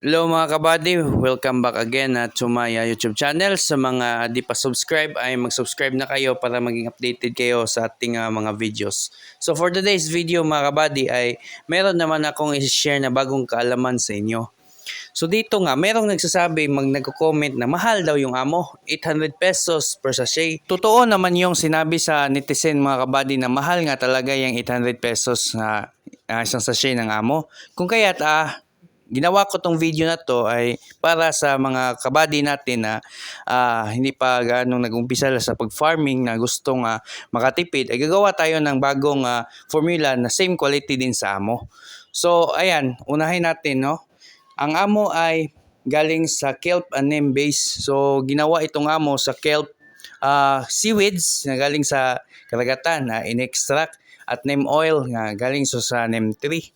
Hello mga kabady, welcome back again uh, to my uh, YouTube channel. Sa mga di pa subscribe ay mag-subscribe na kayo para maging updated kayo sa ating uh, mga videos. So for today's video mga kabady ay meron naman akong i-share na bagong kaalaman sa inyo. So dito nga, merong nagsasabi, mag nagko-comment na mahal daw yung amo, 800 pesos per sachet. Totoo naman yung sinabi sa netizen mga kabady na mahal nga talaga yung 800 pesos na uh, isang sachet ng amo. Kung kaya't ah, ginawa ko tong video na to ay para sa mga kabady natin na ah, hindi pa ganong nag-umpisa sa pag-farming na gustong ah, makatipid ay gagawa tayo ng bagong ah, formula na same quality din sa amo. So ayan, unahin natin no. Ang amo ay galing sa kelp and neem base. So ginawa itong amo sa kelp ah, seaweeds na galing sa karagatan na in-extract at neem oil na galing so sa neem tree.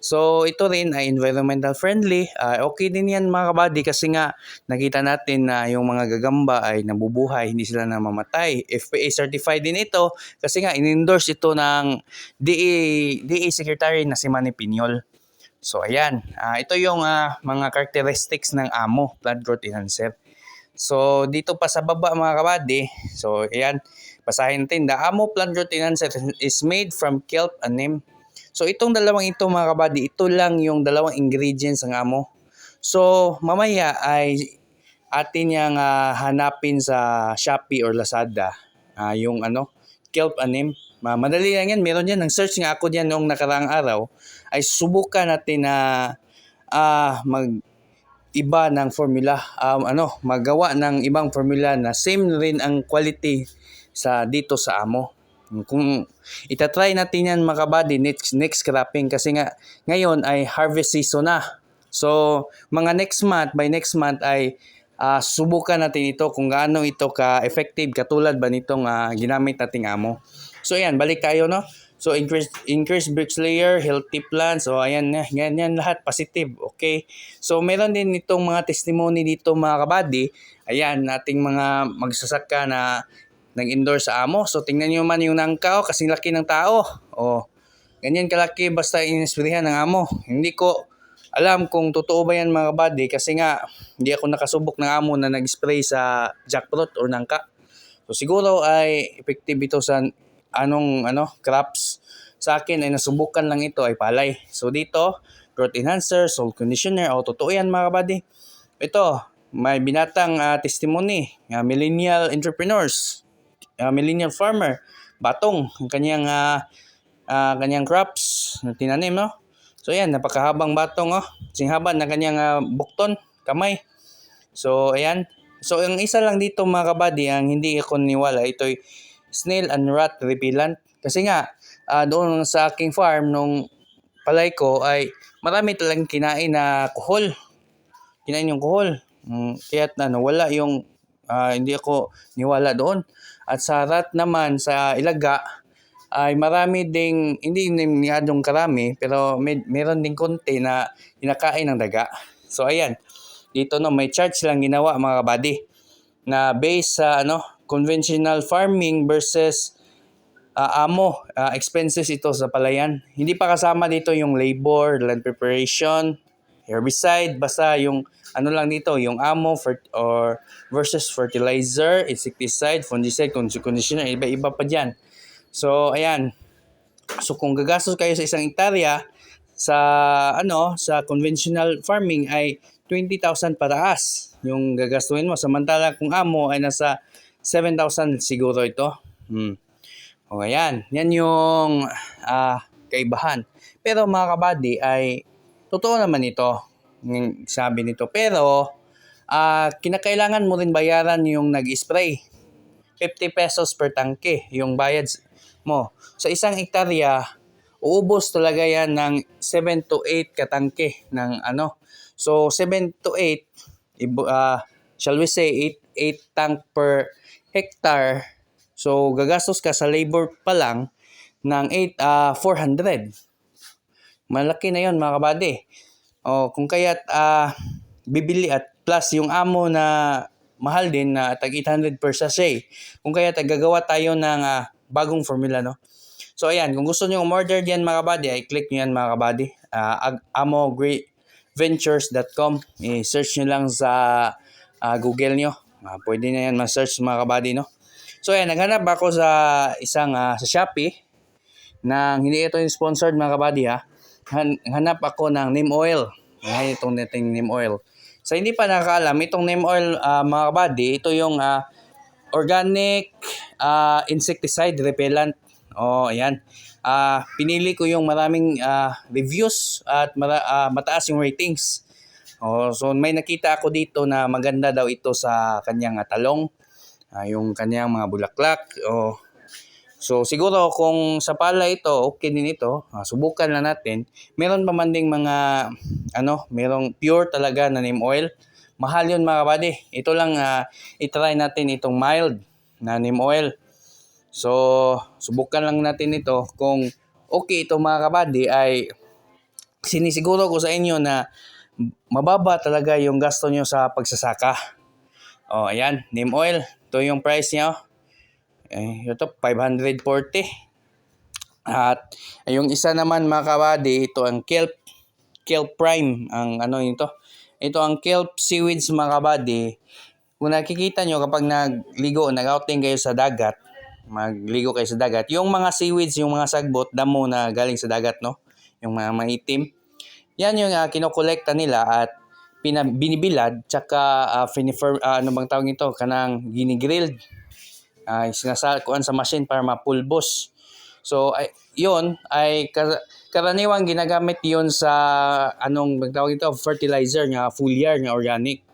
So ito rin ay environmental friendly. Ah, okay din yan mga kabady kasi nga nakita natin na yung mga gagamba ay nabubuhay, hindi sila namamatay. FPA certified din ito kasi nga in-endorse ito ng DA, DA Secretary na si Manny Pinyol. So ayan, Ah, ito yung ah, mga characteristics ng AMO, plant growth enhancer. So dito pa sa baba mga kabady, so ayan, basahin natin. The AMO plant growth enhancer is made from kelp neem So itong dalawang ito mga kabady, ito lang yung dalawang ingredients ng amo. So mamaya ay atin yang ah, hanapin sa Shopee or Lazada ah, yung ano, kelp anim. Ma madali lang yan, meron yan. Nang search nga ako diyan noong nakaraang araw ay subukan natin na ah, mag iba ng formula, um, ano, magawa ng ibang formula na same rin ang quality sa dito sa amo. Kung itatry natin yan mga kabady next, next cropping kasi nga ngayon ay harvest season na. So mga next month, by next month ay ah, subukan natin ito kung gaano ito ka-effective katulad ba nitong ah, ginamit nating amo. So ayan, balik tayo no. So increase increase bricks layer, healthy plants. So ayan na, yan, yan lahat positive. Okay. So meron din itong mga testimony dito mga kabady. Ayan, nating mga magsasaka na nag-endorse sa amo. So tingnan niyo man yung nangkaw kasi laki ng tao. Oh. Ganyan kalaki basta inisprihan ng amo. Hindi ko alam kung totoo ba yan mga buddy kasi nga hindi ako nakasubok ng amo na nag-spray sa jackfruit or nangka. So siguro ay effective ito sa anong ano crops. Sa akin ay nasubukan lang ito ay palay. So dito, growth enhancer, soil conditioner, o totoo yan mga buddy. Ito, may binatang ah, testimony, uh, millennial entrepreneurs uh, millennial farmer, batong, ang kanyang uh, uh, kanyang crops na tinanim, no? So ayan, napakahabang batong, oh. Singhaban ng kanyang uh, bukton, kamay. So ayan. So ang isa lang dito mga kabady, ang hindi ako niwala, ito ay snail and rat repellent. Kasi nga, uh, doon sa aking farm, nung palay ko ay marami talagang kinain na kuhol. Kinain yung kuhol. Mm, kaya na nawala yung ah, hindi ako niwala doon. At sa rat naman sa ilaga ay marami ding hindi masyadong karami pero may, meron ding konti na kinakain ng daga. So ayan. Dito no may chart silang ginawa mga kabady na based sa ano conventional farming versus ah, amo ah, expenses ito sa palayan. Hindi pa kasama dito yung labor, land preparation, herbicide, basta yung ano lang dito, yung amo fer- or versus fertilizer, insecticide, fungicide, con- conditioner, iba-iba pa diyan. So ayan. So kung gagastos kayo sa isang hektarya sa ano, sa conventional farming ay 20,000 paraas yung gagastuhin mo. Samantala kung amo ay nasa 7,000 siguro ito. Hmm. O ayan, yan yung ah, kaibahan. Pero mga kabady ay totoo naman ito, sabi nito. Pero ah, kinakailangan mo rin bayaran yung nag-spray. 50 pesos per tangke yung bayad mo. Sa isang hektarya, uubos talaga yan ng 7 to 8 katangke ng ano. So 7 to 8, ibu- ah, shall we say 8, 8 tank per hectare. So gagastos ka sa labor pa lang ng 8 ah 400. Malaki na yon mga kabady. O kung kaya't ah, bibili at plus yung amo na mahal din na tag 800 per sachet. Kung kaya gagawa tayo ng ah, bagong formula no. So ayan, kung gusto niyo umorder diyan mga kabady, ay click niyo yan mga kabady. Ah, Ag- Amo Great ventures.com. I-search nyo lang sa ah, Google nyo. Ah, pwede na yan ma-search mga kabady, no? So, ayan, naghanap ako sa isang, ah, sa Shopee, nang hindi ito yung sponsored mga kabady, ha? Han- hanap ako ng neem oil. Ayan, itong nating neem oil. Sa hindi pa nakakaalam, itong neem oil, ah, mga kabady, ito yung ah, organic ah, insecticide repellent. Oh, ayan. Ah, pinili ko yung maraming ah, reviews at mara- ah, mataas yung ratings. Oh, so may nakita ako dito na maganda daw ito sa kanyang ah, talong, ah, yung kanyang mga bulaklak. Oh. So siguro kung sa pala ito, okay din ito. Ah, subukan na natin. Meron pa man ding mga ano, merong pure talaga na neem oil. Mahal yun mga kabady. Ito lang ah, itry natin itong mild na neem oil. So, subukan lang natin ito. Kung okay ito mga kabady ay sinisiguro ko sa inyo na mababa talaga yung gasto nyo sa pagsasaka. O, oh, ayan, neem oil. Ito yung price niya. Eh, ito, 540. At yung isa naman mga kabady, ito ang kelp, kelp prime. Ang ano ito. Ito ang kelp seaweeds mga kabady. Kung nakikita nyo kapag nagligo, nag-outing kayo sa dagat, magligo kayo sa dagat, yung mga seaweeds, yung mga sagbot, damo na galing sa dagat, no? Yung mga maitim. Yan yung uh, kinokolekta nila at pina, binibilad, tsaka uh, finifer, ah, ano bang tawag ito, kanang ginigrilled. Uh, sinasakuan sa machine para mapulbos. So, ay, yun ay kar- karaniwang ginagamit yun sa anong bang tawag ito, fertilizer nga foliar nga organic.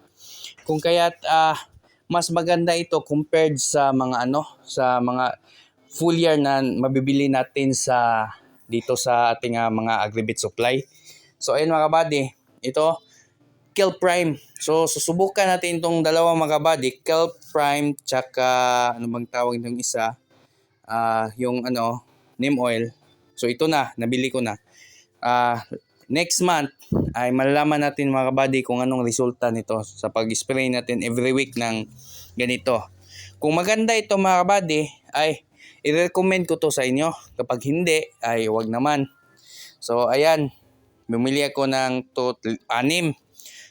Kung kaya't ah, mas maganda ito compared sa mga ano, sa mga foliar na mabibili natin sa dito sa ating ah, mga agribit supply. So ayun mga kabady, ito Kelp Prime. So susubukan natin itong dalawa mga kabady, Kelp Prime tsaka ano bang tawag ng isa? Ah, yung ano, neem oil. So ito na, nabili ko na. Ah, next month ay malalaman natin mga kabady kung anong resulta nito sa pag-spray natin every week ng ganito. Kung maganda ito mga kabady, ay i-recommend ko to sa inyo. Kapag hindi, ay wag naman. So ayan, bumili ako ng to, anim.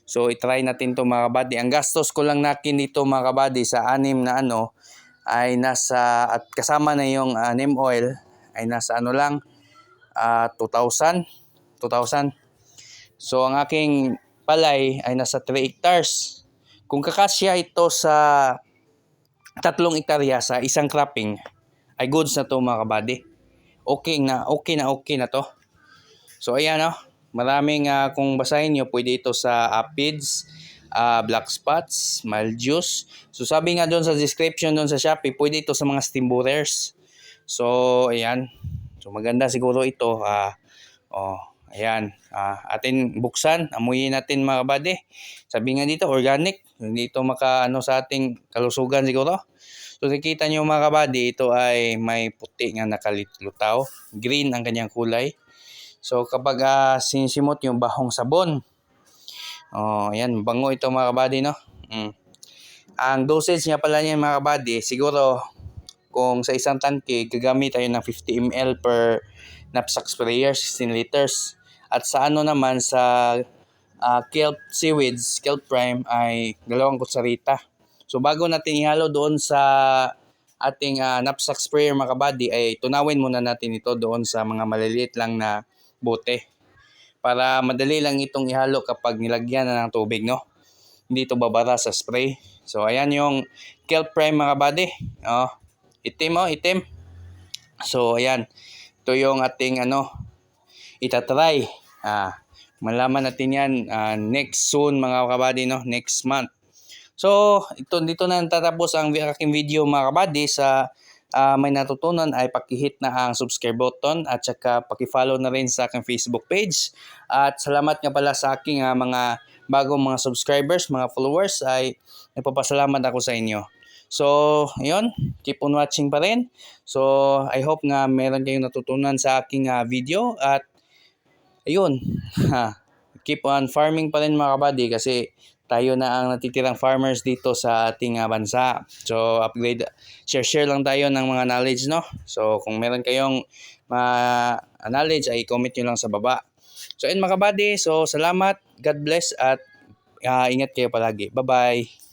So itry natin to mga kabady. Ang gastos ko lang nakin dito mga kabady sa anim na ano ay nasa at kasama na yung uh, neem oil ay nasa ano lang ah, 2,000 2,000 so ang aking palay ay nasa 3 hectares. Kung kakasya ito sa tatlong hektarya sa isang cropping ay goods na to mga kabady. Okay na okay na okay na to. So ayan oh maraming ah, kung basahin nyo pwede ito sa aphids ah, black spots, mildews. So sabi nga doon sa description doon sa Shopee, pwede ito sa mga steam borers. So ayan. So maganda siguro ito. Ah, oh, ayan. Ah, atin buksan, amuyin natin mga kabady. Sabi nga dito organic, hindi ito maka ano sa ating kalusugan siguro. So nakikita nyo mga kabady, ito ay may puti nga nakalitaw. Green ang kanyang kulay. So kapag ah, sinisimot yung bahong sabon, Oh, ayan, bango ito mga kabady, no? Mm. Ang dosage niya pala niya mga kabady, siguro kung sa isang tangke, gagamit tayo ng 50 ml per knapsack sprayer, 16 liters. At sa ano naman, sa uh, kelp seaweeds, kelp prime, ay dalawang kutsarita. So bago natin ihalo doon sa ating uh, knapsack sprayer mga kabady, ay tunawin muna natin ito doon sa mga maliliit lang na bote para madali lang itong ihalo kapag nilagyan na ng tubig, no? Hindi ito babara sa spray. So, ayan yung kelp prime mga buddy. Oh, itim oh, itim. So, ayan. Ito yung ating ano, itatry. Ah, malaman natin yan uh, next soon mga kabady, no? Next month. So, ito, dito na tatapos ang aking video mga kabady sa uh, may natutunan ay pakihit na ang subscribe button at saka pakifollow na rin sa aking Facebook page. At salamat nga pala sa aking uh, mga bagong mga subscribers, mga followers ay nagpapasalamat ako sa inyo. So, yun, keep on watching pa rin. So, I hope nga meron kayong natutunan sa aking uh, video at ayun, keep on farming pa rin mga kabady kasi tayo na ang natitirang farmers dito sa ating uh, bansa. So, upgrade, share-share lang tayo ng mga knowledge, no? So, kung meron kayong uh, knowledge, ay comment nyo lang sa baba. So, and mga kabady, so salamat, God bless, at ah, ingat kayo palagi. Bye-bye!